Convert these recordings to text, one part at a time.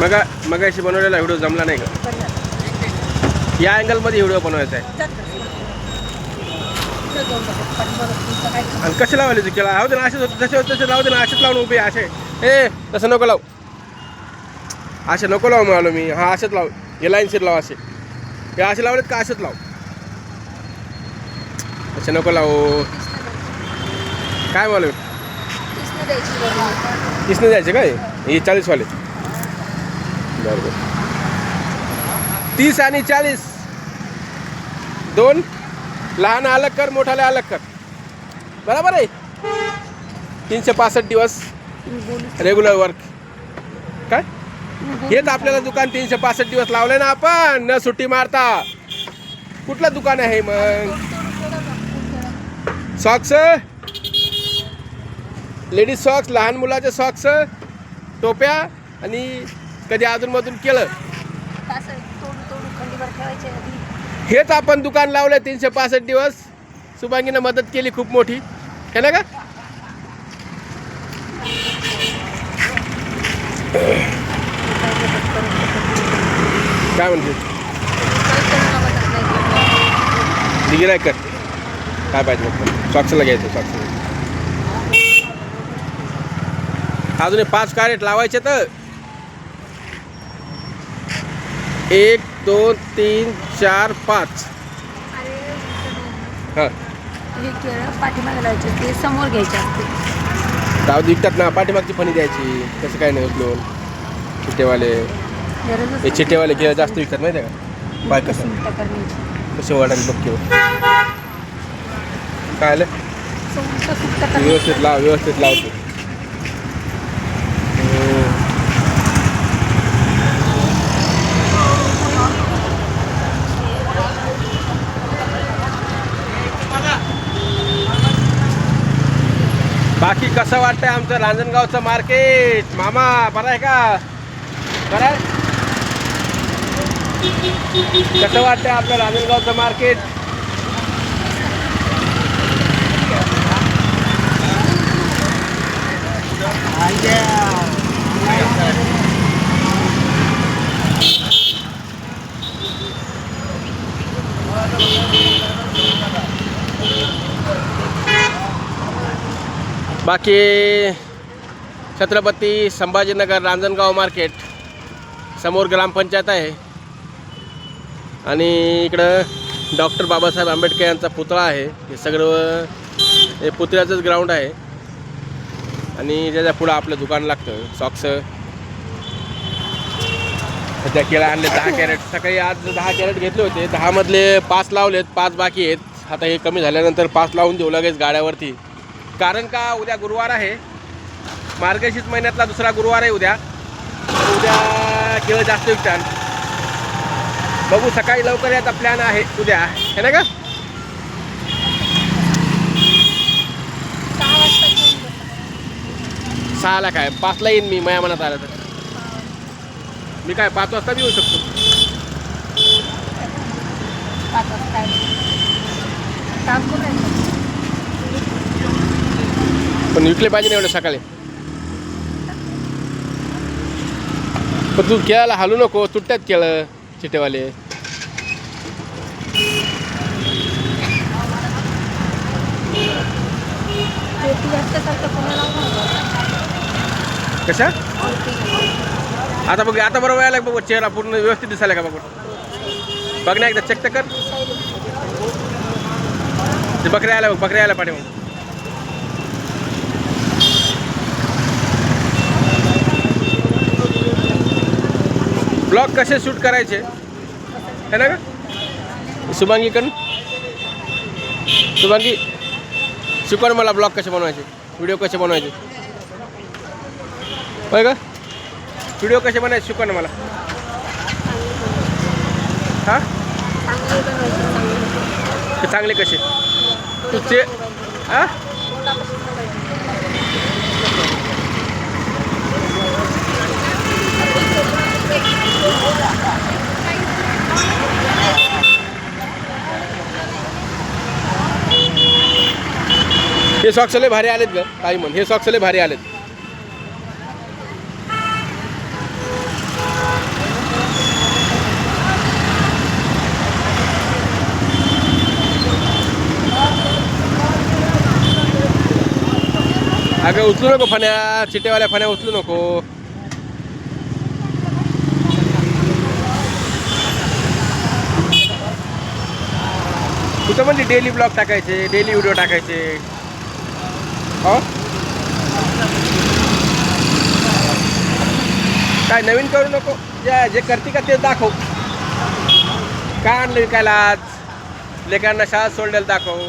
मग मग अशी बनवलेला व्हिडिओ जमला नाही का? या अँगलमध्ये व्हिडिओ बनवायचा आहे. आणि कसे लावायला तू केला? दे ना असेच होते जसे होते तसे दे ना असेच लावून उभे असे. ए तसं नको लावू. असे नको लावू म्हणालो मी. हा असेच लाव. हे लाईनशीर लाव असे. हे असे लावलेत का असेच लाव. असे नको लावू. काय बोलू तीसने द्यायचे काय? हे चाळीसवाले. बरोबर. तीस आणि चाळीस. दोन. लहान अलग कर मोठाले अलग कर बरोबर आहे? तीनशे पासष्ट दिवस रेग्युलर वर्क काय? हेच आपल्याला दुकान तीनशे पासष्ट दिवस लावले ना आपण. न सुट्टी मारता. कुठलं दुकान आहे मग? सॉक्स लेडीज सॉक्स लहान मुलाचे सॉक्स टोप्या आणि कधी अधूनमधून केलं? हेच आपण दुकान लावलं तीनशे पासष्ट दिवस. सुभांगीनं मदत केली खूप मोठी. है ना का? काय म्हणते? गिराय कर काय पाहिजे सॉक्सला घ्यायचं सॉक्स अजून पाच कॅरेट लावायचे तर एक दोन तीन चार पाच. हां. हे पाठीमागे लावायचे ते समोर घ्यायचे असते. विकतात ना पाठीमागची फणी द्यायची. तसं काय नाही उचलून चिट्टेवाले हे चिट्टेवाले घे जास्त विकतात माहिती आहे का बाय कसं? करण्याची कसं वाटायला बघ काय आलं? करण्याची व्यवस्थित लाव व्यवस्थित लावतो बाकी कसं वाटतंय आमचं रांजणगावचं मार्केट? मामा बरं आहे का? बरं आहे? कसं वाटतंय आपलं रांजणगावचं मार्केट? बाकी छत्रपती संभाजीनगर रांजणगाव मार्केट समोर ग्रामपंचायत आहे. आणि इकडं डॉक्टर बाबासाहेब आंबेडकर यांचा पुतळा आहे. हे सगळं हे पुतळ्याचंच ग्राउंड आहे. आणि त्याच्या पुढं आपलं दुकान लागतं सॉक्स सध्या केळं आणले दहा कॅरेट. सकाळी आज दहा कॅरेट घेतले होते. दहामधले पाच लावलेत पाच बाकी आहेत. आता हे कमी झाल्यानंतर पाच लावून देऊ लगेच गाड्यावरती. कारण का उद्या गुरुवार आहे? मार्गशीर्ष महिन्यातला दुसरा गुरुवार आहे उद्या. तर उद्या केळं जास्त विकतात बघू सकाळी लवकर याचा प्लॅन आहे उद्या. है ना का. सहाला काय? पाचला येईन मी माया मनात आलं तर. मी काय पाच वाजता बी येऊ शकतो? काम पण विकले पाहिजे ना एवढं सकाळी? पण तू केळाला हालू नको तुटत्यात केळं चिटेवाले. कशा. आता बघ आता बरोबर यायला बघ चेहरा पूर्ण व्यवस्थित दिसायला का बघ. बघ ना एकदा चेक तर कर. बकऱ्या आल्या बघ बकऱ्या आल्या पाठी मग ब्लॉग कसे शूट करायचे? है ना का? शुभांगी कन शुभांगी शिकव ना मला ब्लॉग कसे बनवायचे व्हिडिओ कसे बनवायचे. होय का? व्हिडिओ कसे बनायचे शिकवा ना मला. हां? चांगले कसे? ते हां हे सॉक्सले भारी आलेत ग काही म्हण. हे सॉक्सले भारी आलेत. अगं उचलू नको फण्या चिटेवाल्या फण्या उचलू नको. कुठं म्हणजे डेली ब्लॉग टाकायचे डेली व्हिडिओ टाकायचे? काय नवीन करू नको? जे करते का तेच दाखव. काय आणलं विकायला आज? लेकरांना शाळा सोडलेलं दाखव.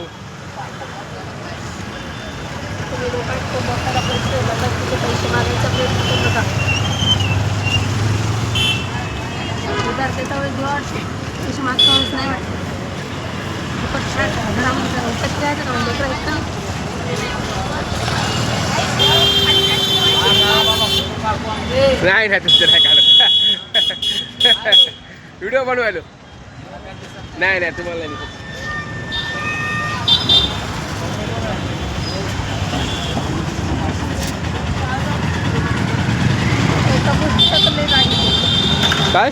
पैसे नका मागचा नाही वाटत घरामध्ये जरा उपट द्यायचं का म्हणजे लेकरं आहेत का? नाही नाही तुमचं नाही काढत व्हिडिओ बनवायलो नाही नाही तुम्हाला नाही दिसत. एका गोष्टीचं तर लय राग येतो. काय